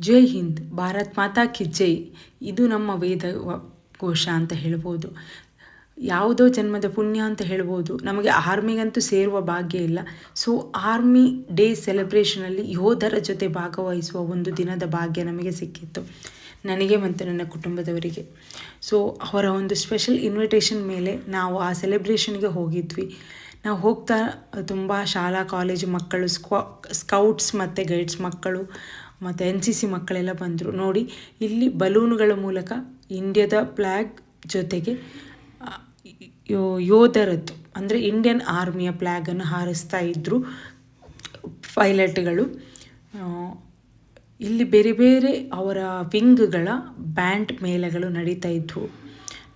ಜೈ ಹಿಂದ್, ಭಾರತ್ ಮಾತಾ ಕಿ ಜೈ. ಇದು ನಮ್ಮ ವೇದ ಘೋಷ ಅಂತ ಹೇಳ್ಬೋದು. ಯಾವುದೋ ಜನ್ಮದ ಪುಣ್ಯ ಅಂತ ಹೇಳ್ಬೋದು. ನಮಗೆ ಆರ್ಮಿಗಂತೂ ಸೇರುವ ಭಾಗ್ಯ ಇಲ್ಲ. ಸೊ ಆರ್ಮಿ ಡೇ ಸೆಲೆಬ್ರೇಷನಲ್ಲಿ ಯೋಧರ ಜೊತೆ ಭಾಗವಹಿಸುವ ಒಂದು ದಿನದ ಭಾಗ್ಯ ನಮಗೆ ಸಿಕ್ಕಿತ್ತು. ನನಗೆ ಮತ್ತು ನನ್ನ ಕುಟುಂಬದವರಿಗೆ. ಸೊ ಅವರ ಒಂದು ಸ್ಪೆಷಲ್ ಇನ್ವಿಟೇಷನ್ ಮೇಲೆ ನಾವು ಆ ಸೆಲೆಬ್ರೇಷನ್ಗೆ ಹೋಗಿದ್ವಿ. ನಾವು ಹೋಗ್ತಾ, ತುಂಬ ಶಾಲಾ ಕಾಲೇಜು ಮಕ್ಕಳು ಸ್ಕ್ವಾ ಸ್ಕೌಟ್ಸ್ ಮತ್ತು ಗೈಡ್ಸ್ ಮಕ್ಕಳು ಮತ್ತು ಎನ್ ಸಿ ಸಿ ಮಕ್ಕಳೆಲ್ಲ ಬಂದರು. ನೋಡಿ, ಇಲ್ಲಿ ಬಲೂನುಗಳ ಮೂಲಕ ಇಂಡಿಯಾದ ಫ್ಲ್ಯಾಗ್ ಜೊತೆಗೆ ಯೋ- ಯೋಧರದ್ದು, ಅಂದರೆ ಇಂಡಿಯನ್ ಆರ್ಮಿಯ ಫ್ಲ್ಯಾಗನ್ನು ಹಾರಿಸ್ತಾ ಇದ್ದರು ಪೈಲಟ್ಗಳು. ಇಲ್ಲಿ ಬೇರೆ ಬೇರೆ ಅವರ ವಿಂಗ್ಗಳ ಬ್ಯಾಂಡ್ ಮೇಲೆಗಳು ನಡೀತಾ ಇದ್ವು.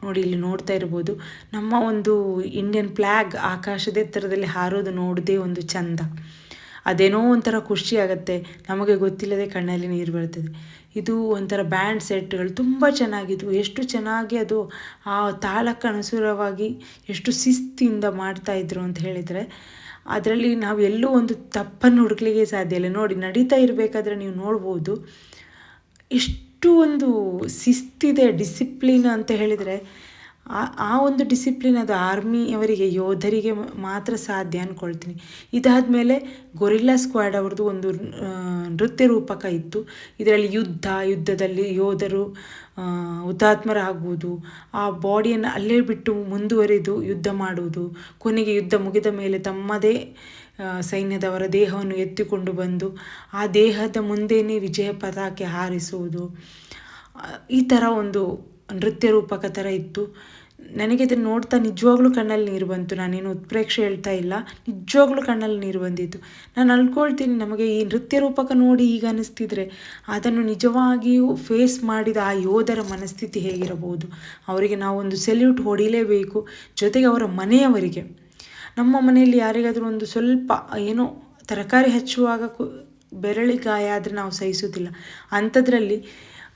ನೋಡಿ, ಇಲ್ಲಿ ನೋಡ್ತಾ ಇರ್ಬೋದು, ನಮ್ಮ ಒಂದು ಇಂಡಿಯನ್ ಫ್ಲ್ಯಾಗ್ ಆಕಾಶದ ಎತ್ತರದಲ್ಲಿ ಹಾರೋದು ನೋಡೋದೇ ಒಂದು ಚಂದ. ಅದೇನೋ ಒಂಥರ ಖುಷಿ ಆಗುತ್ತೆ. ನಮಗೆ ಗೊತ್ತಿಲ್ಲದೆ ಕಣ್ಣಲ್ಲಿ ನೀರು ಬರ್ತದೆ ಇದು ಒಂಥರ ಬ್ಯಾಂಡ್ ಸೆಟ್ಗಳು ತುಂಬ ಚೆನ್ನಾಗಿದ್ವು. ಎಷ್ಟು ಚೆನ್ನಾಗಿ ಅದು ಆ ತಾಳಕ್ಕೆ ಅನುಸಾರವಾಗಿ ಎಷ್ಟು ಶಿಸ್ತಿಂದ ಮಾಡ್ತಾಯಿದ್ರು ಅಂತ ಹೇಳಿದರೆ, ಅದರಲ್ಲಿ ನಾವು ಎಲ್ಲೂ ಒಂದು ತಪ್ಪನ್ನು ಹುಡುಕ್ಲಿಕ್ಕೆ ಸಾಧ್ಯ ಇಲ್ಲ. ನೋಡಿ, ನಡೀತಾ ಇರಬೇಕಾದ್ರೆ ನೀವು ನೋಡ್ಬೋದು. ಎಷ್ಟು ಒಂದು ಶಿಸ್ತಿದೆ, ಡಿಸಿಪ್ಲಿನ್ ಅಂತ ಹೇಳಿದರೆ ಆ ಆ ಒಂದು ಡಿಸಿಪ್ಲಿನ್ ಅದು ಆರ್ಮಿಯವರಿಗೆ, ಯೋಧರಿಗೆ ಮಾತ್ರ ಸಾಧ್ಯ ಅಂದ್ಕೊಳ್ತೀನಿ ಇದಾದಮೇಲೆ ಗೊರಿಲ್ಲಾ ಸ್ಕ್ವಾಡ್ ಅವ್ರದ್ದು ಒಂದು ನೃತ್ಯ ರೂಪಕ ಇತ್ತು. ಇದರಲ್ಲಿ ಯುದ್ಧ, ಯುದ್ಧದಲ್ಲಿ ಯೋಧರು ಹುತಾತ್ಮರಾಗುವುದು, ಆ ಬಾಡಿಯನ್ನು ಅಲ್ಲೇ ಬಿಟ್ಟು ಮುಂದುವರಿದು ಯುದ್ಧ ಮಾಡುವುದು, ಕೊನೆಗೆ ಯುದ್ಧ ಮುಗಿದ ಮೇಲೆ ತಮ್ಮದೇ ಸೈನ್ಯದವರ ದೇಹವನ್ನು ಎತ್ತಿಕೊಂಡು ಬಂದು, ಆ ದೇಹದ ಮುಂದೆಯೇ ವಿಜಯ ಪತಾಕೆ ಹಾರಿಸುವುದು. ಈ ಥರ ಒಂದು ನೃತ್ಯ ರೂಪಕ ಥರ ಇತ್ತು. ನನಗೆ ಇದನ್ನು ನೋಡ್ತಾ ನಿಜವಾಗ್ಲೂ ಕಣ್ಣಲ್ಲಿ ನೀರು ಬಂತು. ನಾನೇನು ಉತ್ಪ್ರೇಕ್ಷೆ ಹೇಳ್ತಾ ಇಲ್ಲ. ನಿಜವಾಗ್ಲೂ ಕಣ್ಣಲ್ಲಿ ನೀರು ಬಂದಿತ್ತು. ನಾನು ಅಂದ್ಕೊಳ್ತೀನಿ ನಮಗೆ ಈ ನೃತ್ಯ ರೂಪಕ ನೋಡಿ ಈಗ ಅನಿಸ್ತಿದ್ರೆ ಅದನ್ನು ನಿಜವಾಗಿಯೂ ಫೇಸ್ ಮಾಡಿದ ಆ ಯೋಧರ ಮನಸ್ಥಿತಿ ಹೇಗಿರಬಹುದು? ಅವರಿಗೆ ನಾವೊಂದು ಸೆಲ್ಯೂಟ್ ಹೊಡಿಲೇಬೇಕು. ಜೊತೆಗೆ ಅವರ ಮನೆಯವರಿಗೆ. ನಮ್ಮ ಮನೆಯಲ್ಲಿ ಯಾರಿಗಾದರೂ ಒಂದು ಸ್ವಲ್ಪ ಏನೋ ತರಕಾರಿ ಹಚ್ಚುವಾಗ ಕು ಬೆರಳಿ ಗಾಯ ಆದರೆ ನಾವು ಸಹಿಸೋದಿಲ್ಲ ಅಂಥದ್ರಲ್ಲಿ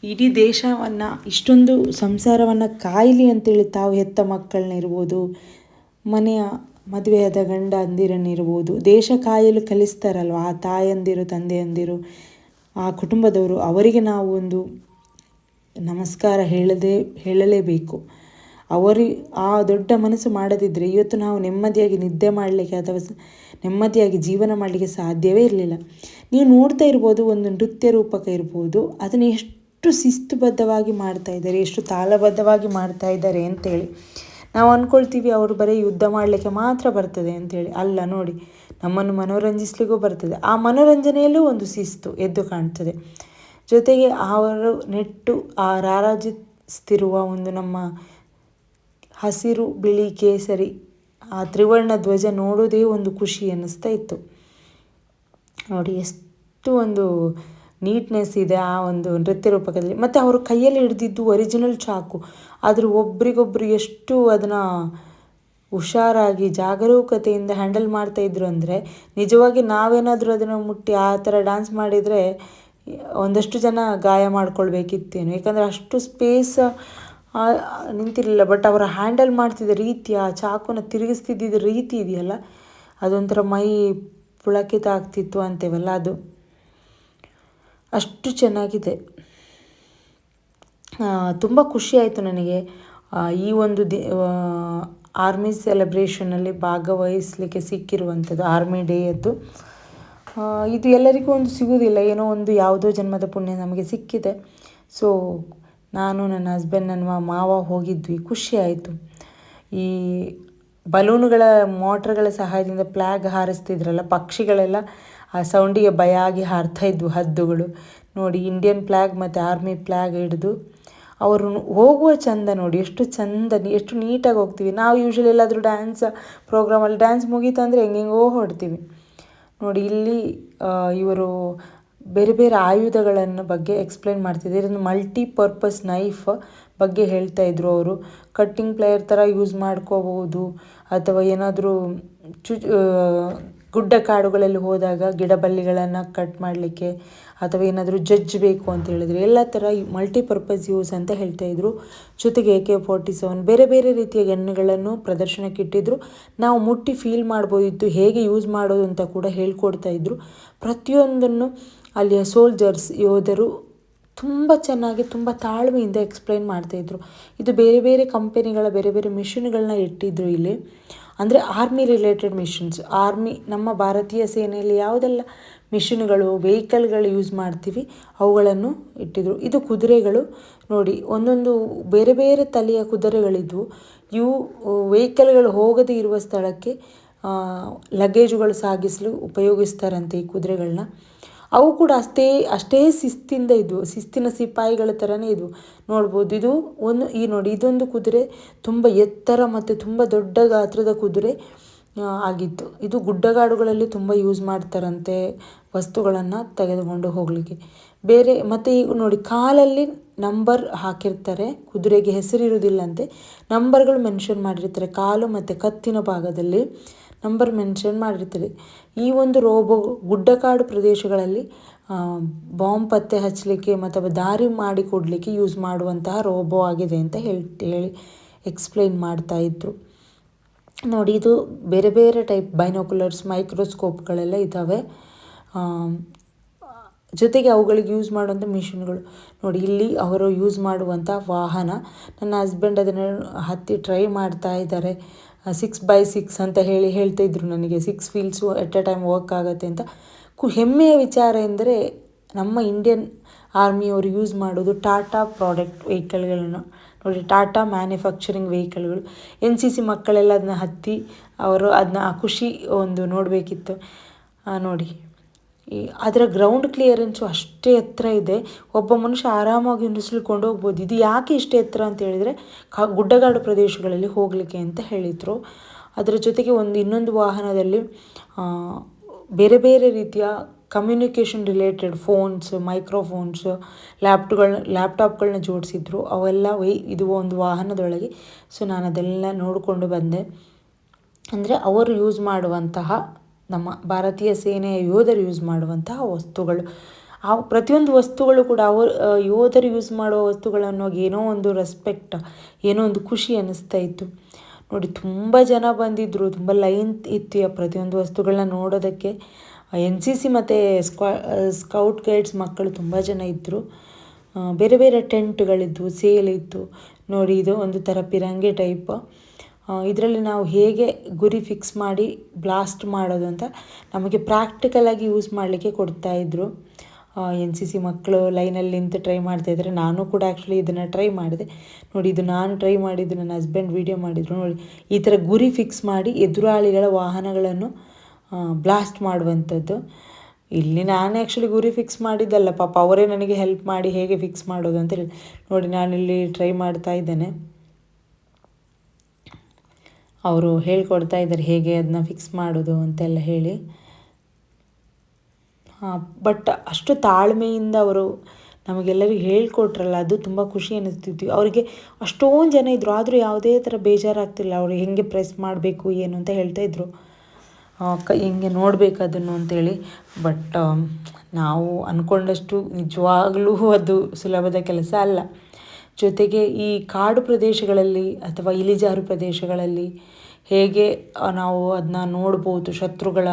ಇಡೀ ದೇಶವನ್ನು, ಇಷ್ಟೊಂದು ಸಂಸಾರವನ್ನು ಕಾಯಲಿ ಅಂತೇಳಿ ತಾವು ಹೆತ್ತ ಮಕ್ಕಳನ್ನಿರ್ಬೋದು, ಮನೆಯ ಮದುವೆಯಾದ ಗಂಡ ಅಂದಿರನ್ನಿರ್ಬೋದು, ದೇಶ ಕಾಯಲು ಕಲಿಸ್ತಾರಲ್ವ? ಆ ತಾಯಂದಿರು, ತಂದೆಯಂದಿರು, ಆ ಕುಟುಂಬದವರು, ಅವರಿಗೆ ನಾವು ಒಂದು ನಮಸ್ಕಾರ ಹೇಳದೆ, ಹೇಳಲೇಬೇಕು. ಅವರು, ಆ ದೊಡ್ಡ ಮನಸ್ಸು ಮಾಡದಿದ್ದರೆ ಇವತ್ತು ನಾವು ನೆಮ್ಮದಿಯಾಗಿ ನಿದ್ದೆ ಮಾಡಲಿಕ್ಕೆ ಅಥವಾ ನೆಮ್ಮದಿಯಾಗಿ ಜೀವನ ಮಾಡಲಿಕ್ಕೆ ಸಾಧ್ಯವೇ ಇರಲಿಲ್ಲ. ನೀವು ನೋಡ್ತಾ ಇರ್ಬೋದು, ಒಂದು ನೃತ್ಯ ರೂಪಕ ಇರ್ಬೋದು, ಅದನ್ನು ಎಷ್ಟು ಶಿಸ್ತುಬದ್ಧವಾಗಿ ಮಾಡ್ತಾ ಇದ್ದಾರೆ, ಎಷ್ಟು ತಾಳಬದ್ಧವಾಗಿ ಮಾಡ್ತಾ ಇದ್ದಾರೆ ಅಂತೇಳಿ. ನಾವು ಅಂದ್ಕೊಳ್ತೀವಿ ಅವರು ಬರೀ ಯುದ್ಧ ಮಾಡಲಿಕ್ಕೆ ಮಾತ್ರ ಬರ್ತದೆ ಅಂತೇಳಿ. ಅಲ್ಲ ನೋಡಿ, ನಮ್ಮನ್ನು ಮನೋರಂಜಿಸ್ಲಿಕ್ಕೂ ಬರ್ತದೆ. ಆ ಮನೋರಂಜನೆಯಲ್ಲೂ ಒಂದು ಶಿಸ್ತು ಎದ್ದು ಕಾಣ್ತದೆ. ಜೊತೆಗೆ ಅವರು ನೆಟ್ಟು ಆ ರಾರಾಜಿಸ್ತಿರುವ ಒಂದು ನಮ್ಮ ಹಸಿರು, ಬಿಳಿ, ಕೇಸರಿ, ಆ ತ್ರಿವರ್ಣ ಧ್ವಜ ನೋಡೋದೇ ಒಂದು ಖುಷಿ ಅನ್ನಿಸ್ತಾ ಇತ್ತು. ನೋಡಿ, ಎಷ್ಟು ಒಂದು ನೀಟ್ನೆಸ್ ಇದೆ ಆ ಒಂದು ನೃತ್ಯ ರೂಪಕದಲ್ಲಿ. ಮತ್ತು ಅವರು ಕೈಯಲ್ಲಿ ಹಿಡಿದಿದ್ದು ಒರಿಜಿನಲ್ ಚಾಕು. ಆದರೂ ಒಬ್ರಿಗೊಬ್ರು ಎಷ್ಟು ಅದನ್ನು ಹುಷಾರಾಗಿ ಜಾಗರೂಕತೆಯಿಂದ ಹ್ಯಾಂಡಲ್ ಮಾಡ್ತಾ ಇದ್ರು ಅಂದರೆ, ನಿಜವಾಗಿ ನಾವೇನಾದರೂ ಅದನ್ನು ಮುಟ್ಟಿ ಆ ಥರ ಡ್ಯಾನ್ಸ್ ಮಾಡಿದರೆ ಒಂದಷ್ಟು ಜನ ಗಾಯ ಮಾಡ್ಕೊಳ್ಬೇಕಿತ್ತೇನು. ಯಾಕಂದರೆ ಅಷ್ಟು ಸ್ಪೇಸ್ ನಿಂತಿರಲಿಲ್ಲ. ಬಟ್ ಅವರು ಹ್ಯಾಂಡಲ್ ಮಾಡ್ತಿದ್ದ ರೀತಿ, ಆ ಚಾಕುನ ತಿರುಗಿಸ್ತಿದ್ದ ರೀತಿ ಇದೆಯಲ್ಲ, ಅದೊಂಥರ ಮೈ ಪುಳಕಿತ ಆಗ್ತಿತ್ತು ಅಂತೇವಲ್ಲ ಅದು. ಅಷ್ಟು ಚೆನ್ನಾಗಿದೆ. ತುಂಬ ಖುಷಿ ಆಯಿತು ನನಗೆ. ಈ ಒಂದು ದಿ ಆರ್ಮಿ ಸೆಲೆಬ್ರೇಷನಲ್ಲಿ ಭಾಗವಹಿಸಲಿಕ್ಕೆ ಸಿಕ್ಕಿರುವಂಥದ್ದು, ಆರ್ಮಿ ಡೇಯದ್ದು ಇದು ಎಲ್ಲರಿಗೂ ಒಂದು ಸಿಗುವುದಿಲ್ಲ. ಏನೋ ಒಂದು ಯಾವುದೋ ಜನ್ಮದ ಪುಣ್ಯ ನಮಗೆ ಸಿಕ್ಕಿದೆ. ಸೊ ನಾನು ನನ್ನ ಹಸ್ಬೆಂಡ್ ನನ್ನ ಮಾವ ಹೋಗಿದ್ವಿ. ಖುಷಿ ಆಯಿತು. ಈ ಬಲೂನುಗಳ ಮೋಟ್ರ್ಗಳ ಸಹಾಯದಿಂದ ಫ್ಲ್ಯಾಗ್ ಹಾರಿಸ್ತಿದ್ರಲ್ಲ, ಪಕ್ಷಿಗಳೆಲ್ಲ ಆ ಸೌಂಡಿಗೆ ಭಯ ಆಗಿ ಹಾರ್ತಾ ಇದ್ವು ಹದ್ದುಗಳು. ನೋಡಿ ಇಂಡಿಯನ್ ಫ್ಲ್ಯಾಗ್ ಮತ್ತು ಆರ್ಮಿ ಫ್ಲ್ಯಾಗ್ ಹಿಡಿದು ಅವರು ಹೋಗುವ ಚಂದ ನೋಡಿ, ಎಷ್ಟು ಚಂದ ಎಷ್ಟು ನೀಟಾಗಿ ಹೋಗ್ತೀವಿ. ನಾವು ಯೂಶ್ವಲಿ ಎಲ್ಲಾದರೂ ಡ್ಯಾನ್ಸ್ ಪ್ರೋಗ್ರಾಮಲ್ಲಿ ಡ್ಯಾನ್ಸ್ ಮುಗೀತು ಅಂದರೆ ಹೆಂಗೆಂಗೋ ಹೊಡ್ತೀವಿ ನೋಡಿ, ಇಲ್ಲಿ ಇವರು ಬೇರೆ ಬೇರೆ ಆಯುಧಗಳನ್ನು ಬಗ್ಗೆ ಎಕ್ಸ್ಪ್ಲೈನ್ ಮಾಡ್ತಿದ್ದೆ ಇದನ್ನು ಮಲ್ಟಿ ಪರ್ಪಸ್ ನೈಫ್ ಬಗ್ಗೆ ಹೇಳ್ತಾ ಇದ್ರು ಅವರು. ಕಟ್ಟಿಂಗ್ ಪ್ಲೇಯರ್ ಥರ ಯೂಸ್ ಮಾಡ್ಕೋಬಹುದು. ಅಥವಾ ಏನಾದರೂ ಚು ಗುಡ್ಡ ಕಾಡುಗಳಲ್ಲಿ ಹೋದಾಗ ಗಿಡ ಬಳ್ಳಿಗಳನ್ನು ಕಟ್ ಮಾಡಲಿಕ್ಕೆ ಅಥವಾ ಏನಾದರೂ ಜಜ್ ಬೇಕು ಅಂತ ಹೇಳಿದ್ರೆ. ಎಲ್ಲ ಥರ ಮಲ್ಟಿಪರ್ಪಸ್ ಯೂಸ್ ಅಂತ ಹೇಳ್ತಾ ಇದ್ರು. ಜೊತೆಗೆ ಎ ಕೆ ಫೋರ್ಟಿ ಸೆವೆನ್ ಬೇರೆ ಬೇರೆ ರೀತಿಯ ಗನ್ಗಳನ್ನು ಪ್ರದರ್ಶನಕ್ಕೆ ಇಟ್ಟಿದ್ರು. ನಾವು ಮುಟ್ಟಿ ಫೀಲ್ ಮಾಡ್ಬೋದಿತ್ತು, ಹೇಗೆ ಯೂಸ್ ಮಾಡೋದು ಅಂತ ಕೂಡ ಹೇಳ್ಕೊಡ್ತಾ ಇದ್ರು. ಪ್ರತಿಯೊಂದನ್ನು ಅಲ್ಲಿಯ ಸೋಲ್ಜರ್ಸ್ ಯೋಧರು ತುಂಬ ಚೆನ್ನಾಗಿ, ತುಂಬ ತಾಳ್ಮೆಯಿಂದ ಎಕ್ಸ್ಪ್ಲೈನ್ ಮಾಡ್ತಾಯಿದ್ರು ಇದು ಬೇರೆ ಬೇರೆ ಕಂಪೆನಿಗಳ ಬೇರೆ ಬೇರೆ ಮಿಷಿನ್ಗಳನ್ನ ಇಟ್ಟಿದ್ರು ಇಲ್ಲಿ. ಅಂದರೆ ಆರ್ಮಿ ರಿಲೇಟೆಡ್ ಮಿಷಿನ್ಸ್ ಆರ್ಮಿ ನಮ್ಮ ಭಾರತೀಯ ಸೇನೆಯಲ್ಲಿ ಯಾವುದೆಲ್ಲ ಮಿಷಿನ್ಗಳು, ವೆಹಿಕಲ್ಗಳು ಯೂಸ್ ಮಾಡ್ತೀವಿ, ಅವುಗಳನ್ನು ಇಟ್ಟಿದ್ರು. ಇದು ಕುದುರೆಗಳು. ನೋಡಿ, ಒಂದೊಂದು ಬೇರೆ ಬೇರೆ ತಲೆಯ ಕುದುರೆಗಳಿದ್ವು. ಇವು ವೆಹಿಕಲ್ಗಳು ಹೋಗದೇ ಇರುವ ಸ್ಥಳಕ್ಕೆ ಲಗೇಜುಗಳು ಸಾಗಿಸಲು ಉಪಯೋಗಿಸ್ತಾರಂತೆ ಈ ಕುದುರೆಗಳನ್ನ ಅವು ಕೂಡ ಅಷ್ಟೇ ಅಷ್ಟೇ ಶಿಸ್ತಿಂದ ಇದ್ವು. ಶಿಸ್ತಿನ ಸಿಪಾಯಿಗಳ ಥರನೇ ಇದ್ವು. ನೋಡ್ಬೋದು, ಇದು ಒಂದು, ಈ ನೋಡಿ, ಇದೊಂದು ಕುದುರೆ ತುಂಬ ಎತ್ತರ ಮತ್ತು ತುಂಬ ದೊಡ್ಡ ಗಾತ್ರದ ಕುದುರೆ ಆಗಿತ್ತು. ಇದು ಗುಡ್ಡಗಾಡುಗಳಲ್ಲಿ ತುಂಬ ಯೂಸ್ ಮಾಡ್ತಾರಂತೆ ವಸ್ತುಗಳನ್ನು ತೆಗೆದುಕೊಂಡು ಹೋಗಲಿಕ್ಕೆ. ಬೇರೆ, ಮತ್ತು ಈಗ ನೋಡಿ, ಕಾಲಲ್ಲಿ ನಂಬರ್ ಹಾಕಿರ್ತಾರೆ, ಕುದುರೆಗೆ ಹೆಸರಿರುವುದಿಲ್ಲಂತೆ. ನಂಬರ್ಗಳು ಮೆನ್ಷನ್ ಮಾಡಿರ್ತಾರೆ, ಕಾಲು ಮತ್ತು ಕತ್ತಿನ ಭಾಗದಲ್ಲಿ. ನಂಬರ್ ಮೆನ್ಷನ್ ಮಾಡಿರ್ತಾರೆ. ಈ ಒಂದು ರೋಬೋ ಗುಡ್ಡಕಾಡು ಪ್ರದೇಶಗಳಲ್ಲಿ ಬಾಂಬ್ ಪತ್ತೆ ಹಚ್ಚಲಿಕ್ಕೆ ಮತ್ತು ದಾರಿ ಮಾಡಿಕೊಡಲಿಕ್ಕೆ ಯೂಸ್ ಮಾಡುವಂತಹ ರೋಬೋ ಆಗಿದೆ ಅಂತ ಹೇಳಿ ಹೇಳಿ ಎಕ್ಸ್ಪ್ಲೈನ್ ಮಾಡ್ತಾಯಿದ್ರು ನೋಡಿ, ಇದು ಬೇರೆ ಬೇರೆ ಟೈಪ್ ಬೈನೋಕ್ಯುಲರ್ಸ್ ಮೈಕ್ರೋಸ್ಕೋಪ್ಗಳೆಲ್ಲ ಇದ್ದಾವೆ ಜೊತೆಗೆ ಅವುಗಳಿಗೆ ಯೂಸ್ ಮಾಡುವಂಥ ಮಿಷಿನ್ಗಳು. ನೋಡಿ, ಇಲ್ಲಿ ಅವರು ಯೂಸ್ ಮಾಡುವಂಥ ವಾಹನ. ನನ್ನ ಹಸ್ಬೆಂಡ್ ಅದನ್ನು ಹತ್ತಿ ಟ್ರೈ ಮಾಡ್ತಾ ಇದ್ದಾರೆ. ಸಿಕ್ಸ್ ಬೈ ಸಿಕ್ಸ್ ಅಂತ ಹೇಳಿ ಹೇಳ್ತಿದ್ರು ನನಗೆ. Six feels at a time work ಆಗುತ್ತೆ ಅಂತ. ಕು ಹೆಮ್ಮೆಯ ವಿಚಾರ ಎಂದರೆ ನಮ್ಮ ಇಂಡಿಯನ್ ಆರ್ಮಿಯವರು ಯೂಸ್ ಮಾಡೋದು ಟಾಟಾ ಪ್ರಾಡಕ್ಟ್ ವೆಹಿಕಲ್ಗಳನ್ನು ನೋಡಿ ಟಾಟಾ ಮ್ಯಾನುಫ್ಯಾಕ್ಚರಿಂಗ್ ವೆಹಿಕಲ್ಗಳು ಎನ್ ಸಿ ಸಿ ಮಕ್ಕಳೆಲ್ಲ ಅದನ್ನ ಹತ್ತಿ, ಅವರು ಅದನ್ನ ಖುಷಿ ಒಂದು ನೋಡಬೇಕಿತ್ತು. ನೋಡಿ. ಈ ಅದರ ಗ್ರೌಂಡ್ ಕ್ಲಿಯರೆನ್ಸು ಅಷ್ಟೇ ಎತ್ತರ ಇದೆ. ಒಬ್ಬ ಮನುಷ್ಯ ಆರಾಮಾಗಿ ನುಸುಳ್ಕೊಂಡು ಹೋಗ್ಬೋದು. ಇದು ಯಾಕೆ ಇಷ್ಟೇ ಎತ್ತರ ಅಂತ ಹೇಳಿದರೆ, ಕಾ ಗುಡ್ಡಗಾಡು ಪ್ರದೇಶಗಳಲ್ಲಿ ಹೋಗಲಿಕ್ಕೆ ಅಂತ ಹೇಳಿದರು. ಅದರ ಜೊತೆಗೆ ಒಂದು ಇನ್ನೊಂದು ವಾಹನದಲ್ಲಿ ಬೇರೆ ಬೇರೆ ರೀತಿಯ ಕಮ್ಯುನಿಕೇಷನ್ ರಿಲೇಟೆಡ್ ಫೋನ್ಸ್ ಮೈಕ್ರೋಫೋನ್ಸ್ ಲ್ಯಾಪ್ಟ್ಗಳನ್ನ ಲ್ಯಾಪ್ಟಾಪ್ಗಳನ್ನ ಜೋಡಿಸಿದ್ರು. ಅವೆಲ್ಲ ವೈ, ಇದು ಒಂದು ವಾಹನದೊಳಗೆ. ಸೊ ನಾನು ಅದೆಲ್ಲ ನೋಡಿಕೊಂಡು ಬಂದೆ. ಅಂದರೆ ಅವರು ಯೂಸ್ ಮಾಡುವಂತಹ ನಮ್ಮ ಭಾರತೀಯ ಸೇನೆಯ ಯೋಧರು ಯೂಸ್ ಮಾಡುವಂತಹ ವಸ್ತುಗಳು. ಆ ಪ್ರತಿಯೊಂದು ವಸ್ತುಗಳು ಕೂಡ ಅವರು ಯೋಧರು ಯೂಸ್ ಮಾಡುವ ವಸ್ತುಗಳನ್ನು ಏನೋ ಒಂದು ರೆಸ್ಪೆಕ್ಟ್ ಏನೋ ಒಂದು ಖುಷಿ ಅನ್ನಿಸ್ತಾ ಇತ್ತು. ನೋಡಿ, ತುಂಬ ಜನ ಬಂದಿದ್ದರು ತುಂಬ ಲೈನ್ ಇತ್ತು ಆ ಪ್ರತಿಯೊಂದು ವಸ್ತುಗಳನ್ನ ನೋಡೋದಕ್ಕೆ. ಎನ್ ಸಿ ಸಿ ಮತ್ತು ಸ್ಕ್ವಾ ಸ್ಕೌಟ್ ಗೈಡ್ಸ್ ಮಕ್ಕಳು ತುಂಬ ಜನ ಇದ್ದರು ಬೇರೆ ಬೇರೆ ಟೆಂಟ್ಗಳಿದ್ದವು ಸೇಲ್ ಇತ್ತು. ನೋಡಿ, ಇದು ಒಂದು ಥರ ಪಿರಂಗೆ ಟೈಪ್. ಇದರಲ್ಲಿ ನಾವು ಹೇಗೆ ಗುರಿ ಫಿಕ್ಸ್ ಮಾಡಿ ಬ್ಲಾಸ್ಟ್ ಮಾಡೋದು ಅಂತ ನಮಗೆ ಪ್ರಾಕ್ಟಿಕಲಾಗಿ ಯೂಸ್ ಮಾಡಲಿಕ್ಕೆ ಕೊಡ್ತಾಯಿದ್ರು ಎನ್ ಸಿ ಸಿ ಮಕ್ಕಳು ಲೈನಲ್ಲಿ ನಿಂತು ಟ್ರೈ ಮಾಡ್ತಾಯಿದ್ರೆ ನಾನು ಕೂಡ ಆ್ಯಕ್ಚುಲಿ ಇದನ್ನು ಟ್ರೈ ಮಾಡಿದೆ. ನೋಡಿ, ಇದು ನಾನು ಟ್ರೈ ಮಾಡಿದ್ದು, ನನ್ನ ಹಸ್ಬೆಂಡ್ ವೀಡಿಯೋ ಮಾಡಿದರು. ನೋಡಿ, ಈ ಥರ ಗುರಿ ಫಿಕ್ಸ್ ಮಾಡಿ ಎದುರಾಳಿಗಳ ವಾಹನಗಳನ್ನು ಬ್ಲಾಸ್ಟ್ ಮಾಡುವಂಥದ್ದು. ಇಲ್ಲಿ ನಾನು ಆ್ಯಕ್ಚುಲಿ ಗುರಿ ಫಿಕ್ಸ್ ಮಾಡಿದ್ದಲ್ಲ, ಪಾಪ ಅವರೇ ನನಗೆ ಹೆಲ್ಪ್ ಮಾಡಿ ಹೇಗೆ ಫಿಕ್ಸ್ ಮಾಡೋದು ಅಂತೇಳಿ ನೋಡಿ, ನಾನಿಲ್ಲಿ ಟ್ರೈ ಮಾಡ್ತಾ ಇದ್ದೇನೆ. ಅವರು ಹೇಳ್ಕೊಡ್ತಾ ಇದ್ದಾರೆ, ಹೇಗೆ ಅದನ್ನ ಫಿಕ್ಸ್ ಮಾಡೋದು ಅಂತೆಲ್ಲ ಹೇಳಿ. ಬಟ್ ಅಷ್ಟು ತಾಳ್ಮೆಯಿಂದ ಅವರು ನಮಗೆಲ್ಲರಿಗೂ ಹೇಳ್ಕೊಟ್ರಲ್ಲ, ಅದು ತುಂಬ ಖುಷಿ ಅನ್ನಿಸ್ತಿತ್ತು. ಅವರಿಗೆ ಅಷ್ಟೊಂದು ಜನ ಇದ್ದರು ಆದರೂ ಯಾವುದೇ ಥರ ಬೇಜಾರಾಗ್ತಿಲ್ಲ ಅವರು ಹೆಂಗೆ ಪ್ರೆಸ್ ಮಾಡಬೇಕು, ಏನು ಅಂತ ಹೇಳ್ತಾಯಿದ್ರು ಕ, ಹೆಂಗೆ ನೋಡಬೇಕು ಅದನ್ನು ಅಂತೇಳಿ. ಬಟ್ ನಾವು ಅಂದ್ಕೊಂಡಷ್ಟು ನಿಜವಾಗ್ಲೂ ಅದು ಸುಲಭದ ಕೆಲಸ ಅಲ್ಲ. ಜೊತೆಗೆ ಈ ಕಾಡು ಪ್ರದೇಶಗಳಲ್ಲಿ ಅಥವಾ ಇಳಿಜಾರು ಪ್ರದೇಶಗಳಲ್ಲಿ ಹೇಗೆ ನಾವು ಅದನ್ನ ನೋಡ್ಬೋದು, ಶತ್ರುಗಳ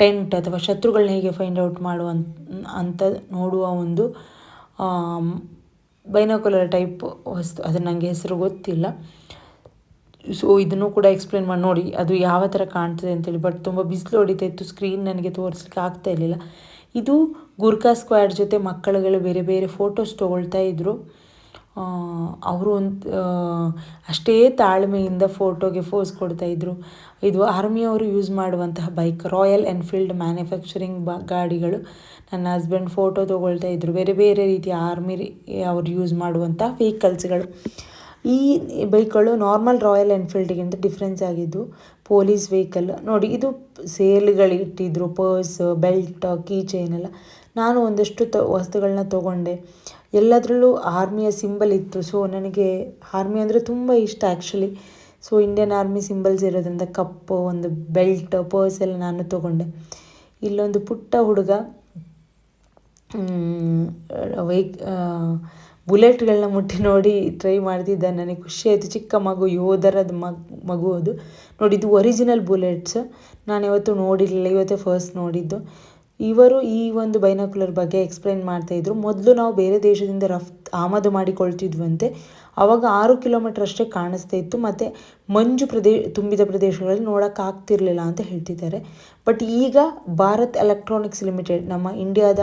ಟೆಂಟ್ ಅಥವಾ ಶತ್ರುಗಳನ್ನ ಹೇಗೆ ಫೈಂಡ್ ಔಟ್ ಮಾಡುವ ಅಂತ ನೋಡುವ ಒಂದು ಬೈನಾಕುಲರ್ ಟೈಪ್ ವಸ್ತು. ಅದು ನನಗೆ ಹೆಸರು ಗೊತ್ತಿಲ್ಲ. ಸೊ ಇದನ್ನು ಕೂಡ ಎಕ್ಸ್ಪ್ಲೇನ್ ಮಾಡಿ, ನೋಡಿ, ಅದು ಯಾವ ಥರ ಕಾಣ್ತದೆ ಅಂತೇಳಿ. ಬಟ್ ತುಂಬ ಬಿಸಿಲು ಹೊಡಿತಾ ಇತ್ತು ಸ್ಕ್ರೀನ್ ನನಗೆ ತೋರಿಸ್ಲಿಕ್ಕೆ ಆಗ್ತಾ ಇರಲಿಲ್ಲ. ಇದು ಗುರ್ಕಾ ಸ್ಕ್ವಾಡ್ ಜೊತೆ ಮಕ್ಕಳುಗಳು ಬೇರೆ ಬೇರೆ ಫೋಟೋಸ್ ತೊಗೊಳ್ತಾ ಇದ್ದರು ಅವರು ಒಂದು ಅಷ್ಟೇ ತಾಳ್ಮೆಯಿಂದ ಫೋಟೋಗೆ ಫೋಸ್ ಕೊಡ್ತಾಯಿದ್ರು ಇದು ಆರ್ಮಿಯವರು ಯೂಸ್ ಮಾಡುವಂತಹ ಬೈಕ್ ರಾಯಲ್ ಎನ್ಫೀಲ್ಡ್ ಮ್ಯಾನುಫ್ಯಾಕ್ಚರಿಂಗ್ ಬ, ಗಾಡಿಗಳು. ನನ್ನ ಹಸ್ಬೆಂಡ್ ಫೋಟೋ ತೊಗೊಳ್ತಾ ಇದ್ದರು ಬೇರೆ ಬೇರೆ ರೀತಿಯ ಆರ್ಮಿ ಅವರು ಯೂಸ್ ಮಾಡುವಂಥ ವೆಹಿಕಲ್ಸ್ಗಳು ಈ ಬೈಕ್ಗಳು ನಾರ್ಮಲ್ ರಾಯಲ್ ಎನ್ಫೀಲ್ಡ್ಗಿಂತ ಡಿಫ್ರೆನ್ಸ್ ಆಗಿದ್ದು ಪೊಲೀಸ್ ವೆಹಿಕಲ್. ನೋಡಿ, ಇದು ಸೇಲ್ಗಳಿಟ್ಟಿದ್ರು, ಪರ್ಸ್, ಬೆಲ್ಟ್, ಕೀ ಚೈನ್ ಎಲ್ಲ. ನಾನು ಒಂದಷ್ಟು ತ ವಸ್ತುಗಳನ್ನ ತೊಗೊಂಡೆ. ಎಲ್ಲದರಲ್ಲೂ ಆರ್ಮಿಯ ಸಿಂಬಲ್ ಇತ್ತು. ಸೊ, ನನಗೆ ಆರ್ಮಿ ಅಂದರೆ ತುಂಬ ಇಷ್ಟ actually so, Indian army symbols ಇರೋದ್ರಿಂದ ಕಪ್ಪು ಒಂದು ಬೆಲ್ಟ್, ಪರ್ಸ್ ಎಲ್ಲ ನಾನು ತೊಗೊಂಡೆ. ಇಲ್ಲೊಂದು ಪುಟ್ಟ ಹುಡುಗ ವೈಕ್ ಬುಲೆಟ್ಗಳನ್ನ ಮುಟ್ಟಿ ನೋಡಿ ಟ್ರೈ ಮಾಡ್ತಿದ್ದ ನನಗೆ ಖುಷಿ ಆಯಿತು. ಚಿಕ್ಕ ಮಗು, ಯೋಧರದ ಮಗ್, ಮಗು ಅದು. ನೋಡಿ, ಇದು ಒರಿಜಿನಲ್ ಬುಲೆಟ್ಸ್ ನಾನು ಯಾವತ್ತೂ ನೋಡಿರಲಿಲ್ಲ, ಇವತ್ತೇ ಫಸ್ಟ್ ನೋಡಿದ್ದು. ಇವರು ಈ ಒಂದು ಬೈನಾಕ್ಯುಲರ್ ಬಗ್ಗೆ ಎಕ್ಸ್ಪ್ಲೈನ್ ಮಾಡ್ತಾಯಿದ್ರು ಮೊದಲು ನಾವು ಬೇರೆ ದೇಶದಿಂದ ರಫ್ತು ಆಮದು ಮಾಡಿಕೊಳ್ತಿದ್ವಂತೆ. ಆವಾಗ ಆರು ಕಿಲೋಮೀಟರ್ ಅಷ್ಟೇ ಕಾಣಿಸ್ತಾ ಇತ್ತು. ಮತ್ತು ಮಂಜು ಪ್ರದೇ, ತುಂಬಿದ ಪ್ರದೇಶಗಳಲ್ಲಿ ನೋಡೋಕ್ಕಾಗ್ತಿರಲಿಲ್ಲ ಅಂತ ಹೇಳ್ತಿದ್ದಾರೆ. ಬಟ್ ಈಗ ಭಾರತ್ ಎಲೆಕ್ಟ್ರಾನಿಕ್ಸ್ ಲಿಮಿಟೆಡ್ ನಮ್ಮ ಇಂಡಿಯಾದ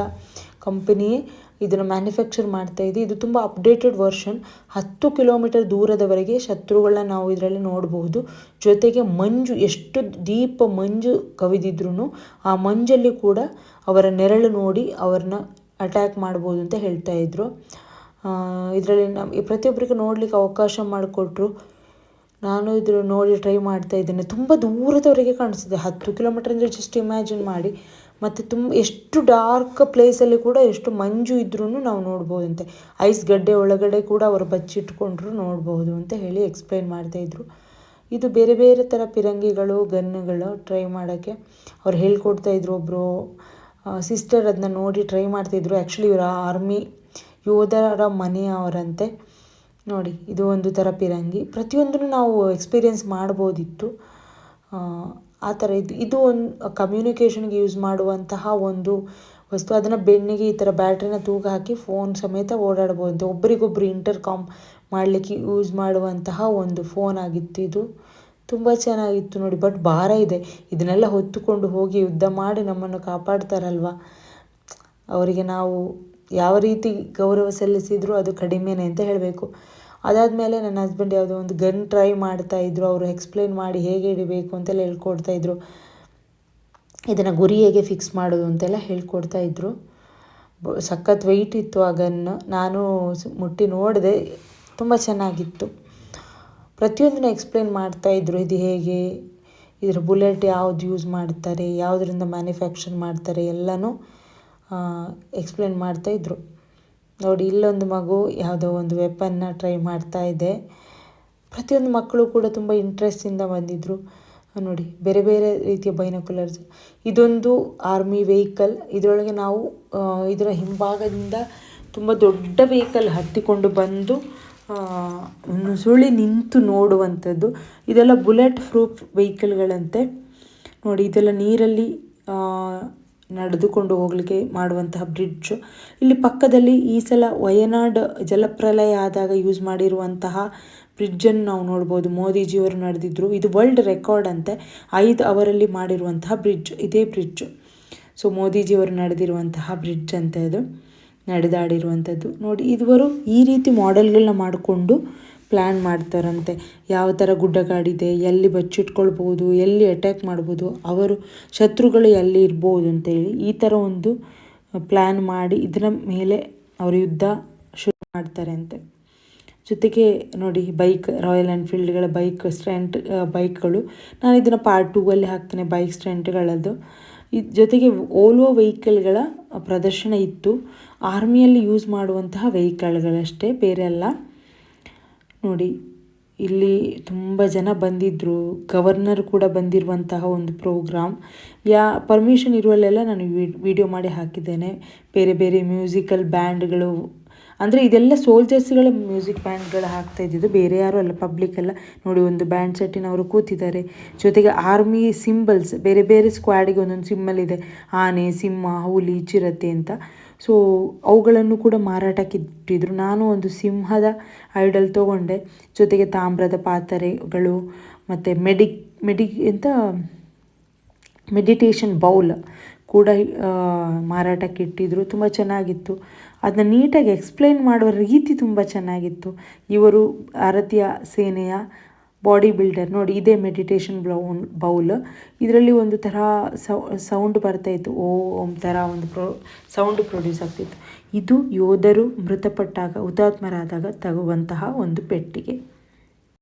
ಕಂಪನಿಯೇ ಇದನ್ನು ಮ್ಯಾನುಫ್ಯಾಕ್ಚರ್ ಮಾಡ್ತಾ ಇದೆ. ಇದು ತುಂಬ ಅಪ್ಡೇಟೆಡ್ ವರ್ಷನ್ ಹತ್ತು ಕಿಲೋಮೀಟರ್ ದೂರದವರೆಗೆ ಶತ್ರುಗಳನ್ನ ನಾವು ಇದರಲ್ಲಿ ನೋಡಬಹುದು ಜೊತೆಗೆ ಮಂಜು, ಎಷ್ಟು ದೀಪ ಮಂಜು ಕವಿದಿದ್ರು ಆ ಮಂಜಲ್ಲಿ ಕೂಡ ಅವರ ನೆರಳು ನೋಡಿ ಅವ್ರನ್ನ ಅಟ್ಯಾಕ್ ಮಾಡ್ಬೋದು ಅಂತ ಹೇಳ್ತಾ ಇದ್ರು. ಇದರಲ್ಲಿ ನಮ್ಮ ಪ್ರತಿಯೊಬ್ಬರಿಗೂ ನೋಡಲಿಕ್ಕೆ ಅವಕಾಶ ಮಾಡಿಕೊಟ್ರು. ನಾನು ಇದ್ರ ನೋಡಿ ಟ್ರೈ ಮಾಡ್ತಾ ಇದ್ದೇನೆ. ತುಂಬ ದೂರದವರೆಗೆ ಕಾಣಿಸ್ತಿದೆ. ಹತ್ತು ಕಿಲೋಮೀಟರ್ ಅಂದರೆ ಜಸ್ಟ್ ಇಮ್ಯಾಜಿನ್ ಮಾಡಿ. ಮತ್ತು ತುಂಬ, ಎಷ್ಟು ಡಾರ್ಕ್ ಪ್ಲೇಸಲ್ಲಿ ಕೂಡ ಎಷ್ಟು ಮಂಜು ಇದ್ರೂ ನಾವು ನೋಡ್ಬೋದಂತೆ. ಐಸ್ ಗಡ್ಡೆ ಒಳಗಡೆ ಕೂಡ ಅವರು ಬಚ್ಚಿಟ್ಕೊಂಡ್ರು ನೋಡ್ಬೋದು ಅಂತ ಹೇಳಿ ಎಕ್ಸ್ಪ್ಲೈನ್ ಮಾಡ್ತಾಯಿದ್ರು ಇದು ಬೇರೆ ಬೇರೆ ಥರ ಪಿರಂಗಿಗಳು, ಗನ್ನುಗಳು ಟ್ರೈ ಮಾಡೋಕ್ಕೆ ಅವ್ರು ಹೇಳ್ಕೊಡ್ತಾಯಿದ್ರು ಒಬ್ಬರು ಸಿಸ್ಟರ್ ಅದನ್ನ ನೋಡಿ ಟ್ರೈ ಮಾಡ್ತಾಯಿದ್ರು ಆ್ಯಕ್ಚುಲಿ ಇವರು ಆರ್ಮಿ ಯೋಧರ ಮನೆಯವರಂತೆ ನೋಡಿ, ಇದು ಒಂದು ಥರ ಪಿರಂಗಿ. ಪ್ರತಿಯೊಂದನ್ನು ನಾವು ಎಕ್ಸ್ಪೀರಿಯೆನ್ಸ್ ಮಾಡ್ಬೋದಿತ್ತು. ಆ ಥರ ಇದು ಇದು ಒಂದು ಕಮ್ಯುನಿಕೇಷನ್ಗೆ ಯೂಸ್ ಮಾಡುವಂತಹ ಒಂದು ವಸ್ತು. ಅದನ್ನು ಬೆನ್ನಿಗೆ ಈ ಥರ ಬ್ಯಾಟ್ರಿನ ತೂಗ ಹಾಕಿ ಫೋನ್ ಸಮೇತ ಓಡಾಡ್ಬೋದು. ಒಬ್ಬರಿಗೊಬ್ರು ಇಂಟರ್ ಕಾಮ್ ಮಾಡಲಿಕ್ಕೆ ಯೂಸ್ ಮಾಡುವಂತಹ ಒಂದು ಫೋನ್ ಆಗಿತ್ತು ಇದು. ತುಂಬ ಚೆನ್ನಾಗಿತ್ತು ನೋಡಿ ಬಟ್ ಭಾರ ಇದೆ. ಇದನ್ನೆಲ್ಲ ಹೊತ್ತುಕೊಂಡು ಹೋಗಿ ಯುದ್ಧ ಮಾಡಿ ನಮ್ಮನ್ನು ಕಾಪಾಡ್ತಾರಲ್ವ? ಅವರಿಗೆ ನಾವು ಯಾವ ರೀತಿ ಗೌರವ ಸಲ್ಲಿಸಿದರೂ ಅದು ಕಡಿಮೆನೆ ಅಂತ ಹೇಳಬೇಕು. ಅದಾದಮೇಲೆ ನನ್ನ ಹಸ್ಬೆಂಡ್ ಯಾವುದೋ ಒಂದು ಗನ್ ಟ್ರೈ ಮಾಡ್ತಾಯಿದ್ರು ಅವರು ಎಕ್ಸ್ಪ್ಲೇನ್ ಮಾಡಿ ಹೇಗೆ ಹಿಡಿಬೇಕು ಅಂತೆಲ್ಲ ಹೇಳ್ಕೊಡ್ತಾಯಿದ್ರು ಇದನ್ನು ಗುರಿ ಹೇಗೆ ಫಿಕ್ಸ್ ಮಾಡೋದು ಅಂತೆಲ್ಲ ಹೇಳ್ಕೊಡ್ತಾ ಇದ್ದರು ಸಖತ್ ವೆಯ್ಟ್ ಇತ್ತು ಆ ಗನ್ನು ನಾನು ಮುಟ್ಟಿ ನೋಡಿದೆ, ತುಂಬ ಚೆನ್ನಾಗಿತ್ತು. ಪ್ರತಿಯೊಂದನ್ನು ಎಕ್ಸ್ಪ್ಲೇನ್ ಮಾಡ್ತಾಯಿದ್ರು ಇದು ಹೇಗೆ, ಇದರ ಬುಲೆಟ್ ಯಾವ್ದು ಯೂಸ್ ಮಾಡ್ತಾರೆ, ಯಾವುದರಿಂದ ಮ್ಯಾನುಫ್ಯಾಕ್ಚರ್ ಮಾಡ್ತಾರೆ ಎಲ್ಲನೂ ಎಕ್ಸ್ಪ್ಲೇನ್ ಮಾಡ್ತಾಯಿದ್ರು ನೋಡಿ, ಇಲ್ಲೊಂದು ಮಗು ಯಾವುದೋ ಒಂದು ವೆಪನ್ನ ಟ್ರೈ ಮಾಡ್ತಾ ಇದೆ. ಪ್ರತಿಯೊಂದು ಮಕ್ಕಳು ಕೂಡ ತುಂಬ ಇಂಟ್ರೆಸ್ಟಿಂದ ಬಂದಿದ್ದರು ನೋಡಿ, ಬೇರೆ ಬೇರೆ ರೀತಿಯ ಬೈನಕುಲರ್ಸ್ ಇದೊಂದು ಆರ್ಮಿ ವೆಹಿಕಲ್ ಇದರೊಳಗೆ ನಾವು ಇದರ ಹಿಂಭಾಗದಿಂದ ತುಂಬ ದೊಡ್ಡ ವೆಹಿಕಲ್ ಹತ್ತಿಕೊಂಡು ಬಂದು ಸುಳಿ ನಿಂತು ನೋಡುವಂಥದ್ದು. ಇದೆಲ್ಲ ಬುಲೆಟ್ ಪ್ರೂಫ್ ವೆಹಿಕಲ್ಗಳಂತೆ ನೋಡಿ, ಇದೆಲ್ಲ ನೀರಲ್ಲಿ ನಡೆದುಕೊಂಡು ಹೋಗಲಿಕ್ಕೆ ಮಾಡುವಂತಹ ಬ್ರಿಡ್ಜ್. ಇಲ್ಲಿ ಪಕ್ಕದಲ್ಲಿ ಈ ಸಲ ವಯನಾಡ್ ಜಲಪ್ರಲಯ ಆದಾಗ ಯೂಸ್ ಮಾಡಿರುವಂತಹ ಬ್ರಿಡ್ಜನ್ನು ನಾವು ನೋಡ್ಬೋದು. ಮೋದಿಜಿಯವರು ನಡೆದಿದ್ರು. ಇದು ವರ್ಲ್ಡ್ ರೆಕಾರ್ಡ್ ಅಂತೆ. ಐದು ಅವರಲ್ಲಿ ಮಾಡಿರುವಂತಹ ಬ್ರಿಡ್ಜ್, ಇದೇ ಬ್ರಿಡ್ಜ್. ಸೊ, ಮೋದಿಜಿಯವರು ನಡೆದಿರುವಂತಹ ಬ್ರಿಡ್ಜ್ ಅಂತ ಅದು, ನಡೆದಾಡಿರುವಂಥದ್ದು. ನೋಡಿ ಇದುವರು ಈ ರೀತಿ ಮಾಡೆಲ್ಗಳನ್ನ ಮಾಡಿಕೊಂಡು ಪ್ಲ್ಯಾನ್ ಮಾಡ್ತಾರಂತೆ. ಯಾವ ಥರ ಗುಡ್ಡಗಾಡಿದೆ, ಎಲ್ಲಿ ಬಚ್ಚಿಟ್ಕೊಳ್ಬೋದು ಎಲ್ಲಿ ಅಟ್ಯಾಕ್ ಮಾಡ್ಬೋದು, ಅವರು ಶತ್ರುಗಳು ಎಲ್ಲಿ ಇರ್ಬೋದು ಅಂತೇಳಿ ಈ ಥರ ಒಂದು ಪ್ಲ್ಯಾನ್ ಮಾಡಿ ಇದರ ಮೇಲೆ ಅವರು ಯುದ್ಧ ಶುರು ಮಾಡ್ತಾರೆ ಅಂತೆ ಜೊತೆಗೆ ನೋಡಿ ಬೈಕ್ ರಾಯಲ್ ಎನ್ಫೀಲ್ಡ್ಗಳ ಬೈಕ್ ಸ್ಟ್ರೆಂಟ್ ಬೈಕ್ಗಳು ನಾನು ಇದನ್ನು ಪಾರ್ಟ್ ಟೂ ಅಲ್ಲಿ ಹಾಕ್ತೇನೆ ಬೈಕ್ ಸ್ಟ್ರೆಂಟ್ಗಳದ್ದು ಇದು ಜೊತೆಗೆ ಓಲ್ವೋ ವೆಹಿಕಲ್ಗಳ ಪ್ರದರ್ಶನ ಇತ್ತು. ಆರ್ಮಿಯಲ್ಲಿ ಯೂಸ್ ಮಾಡುವಂತಹ ವೆಹಿಕಲ್ಗಳಷ್ಟೇ ಬೇರೆ ಅಲ್ಲ. ನೋಡಿ, ಇಲ್ಲಿ ತುಂಬ ಜನ ಬಂದಿದ್ದರು ಗವರ್ನರ್ ಕೂಡ ಬಂದಿರುವಂತಹ ಒಂದು ಪ್ರೋಗ್ರಾಮ್. ಯಾ, ಪರ್ಮಿಷನ್ ಇರುವಲ್ಲೆಲ್ಲ ನಾನು ವಿಡಿಯೋ ಮಾಡಿ ಹಾಕಿದ್ದೇನೆ. ಬೇರೆ ಬೇರೆ ಮ್ಯೂಸಿಕಲ್ ಬ್ಯಾಂಡ್ಗಳು, ಅಂದರೆ ಇದೆಲ್ಲ ಸೋಲ್ಜರ್ಸ್ಗಳ ಮ್ಯೂಸಿಕ್ ಬ್ಯಾಂಡ್ಗಳು ಹಾಕ್ತಾ ಇದ್ದಿದ್ದು. ಬೇರೆ ಯಾರು ಅಲ್ಲ, ಪಬ್ಲಿಕ್ ಎಲ್ಲ ನೋಡಿ, ಒಂದು ಬ್ಯಾಂಡ್ ಸೆಟ್ಟಿನವರು ಕೂತಿದ್ದಾರೆ. ಜೊತೆಗೆ ಆರ್ಮಿ ಸಿಂಬಲ್ಸ್, ಬೇರೆ ಬೇರೆ ಸ್ಕ್ವಾಡಿಗೆ ಒಂದೊಂದು ಸಿಂಬಲ್ ಇದೆ. ಆನೆ, ಸಿಂಹ, ಹುಲಿ, ಚಿರತೆ ಅಂತ. ಸೊ ಅವುಗಳನ್ನು ಕೂಡ ಮಾರಾಟಕ್ಕೆ ಇಟ್ಟಿದ್ರು ನಾನು ಒಂದು ಸಿಂಹದ ಐಡಲ್ ತೊಗೊಂಡೆ. ಜೊತೆಗೆ ತಾಮ್ರದ ಪಾತ್ರೆಗಳು, ಮತ್ತು ಮೆಡಿ ಮೆಡಿ ಎಂತ? ಮೆಡಿಟೇಷನ್ ಬೌಲ್ ಕೂಡ ಮಾರಾಟಕ್ಕೆ ಇಟ್ಟಿದ್ರು ತುಂಬ ಚೆನ್ನಾಗಿತ್ತು. ಅದನ್ನ ನೀಟಾಗಿ ಎಕ್ಸ್ಪ್ಲೈನ್ ಮಾಡುವ ರೀತಿ ತುಂಬ ಚೆನ್ನಾಗಿತ್ತು. ಇವರು ಭಾರತೀಯ ಸೇನೆಯ ಬಾಡಿ ಬಿಲ್ಡರ್ ನೋಡಿ, ಇದೇ ಮೆಡಿಟೇಷನ್ ಬೌನ್ ಬೌಲ್ ಇದರಲ್ಲಿ ಒಂದು ಥರ ಸೌಂಡ್ ಬರ್ತಾಯಿತ್ತು ಓಂ ಥರ ಒಂದು ಪ್ರೊ ಸೌಂಡ್ ಪ್ರೊಡ್ಯೂಸ್ ಆಗ್ತಿತ್ತು. ಇದು ಯೋಧರು ಮೃತಪಟ್ಟಾಗ, ಹುತಾತ್ಮರಾದಾಗ ತಗುವಂತಹ ಒಂದು ಪೆಟ್ಟಿಗೆ.